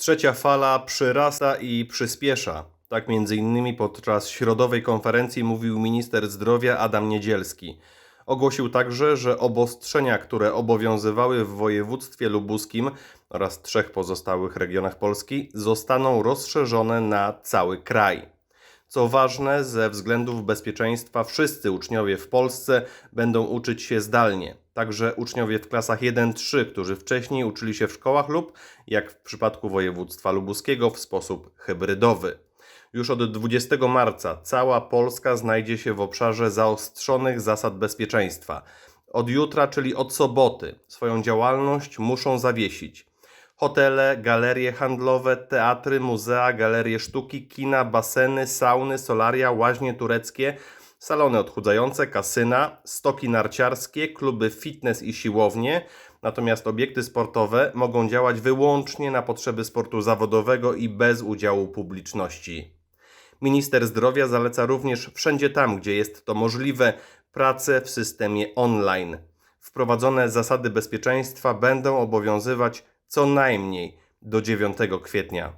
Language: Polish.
Trzecia fala przyrasta i przyspiesza. Tak między innymi podczas środowej konferencji mówił minister zdrowia Adam Niedzielski. Ogłosił także, że obostrzenia, które obowiązywały w województwie lubuskim oraz trzech pozostałych regionach Polski, zostaną rozszerzone na cały kraj. Co ważne, ze względów bezpieczeństwa wszyscy uczniowie w Polsce będą uczyć się zdalnie. Także uczniowie w klasach 1-3, którzy wcześniej uczyli się w szkołach lub, jak w przypadku województwa lubuskiego, w sposób hybrydowy. Już od 20 marca cała Polska znajdzie się w obszarze zaostrzonych zasad bezpieczeństwa. Od jutra, czyli od soboty, swoją działalność muszą zawiesić. Hotele, galerie handlowe, teatry, muzea, galerie sztuki, kina, baseny, sauny, solaria, łaźnie tureckie, salony odchudzające, kasyna, stoki narciarskie, kluby fitness i siłownie. Natomiast obiekty sportowe mogą działać wyłącznie na potrzeby sportu zawodowego i bez udziału publiczności. Minister zdrowia zaleca również wszędzie tam, gdzie jest to możliwe, pracę w systemie online. Wprowadzone zasady bezpieczeństwa będą obowiązywać co najmniej do 9 kwietnia.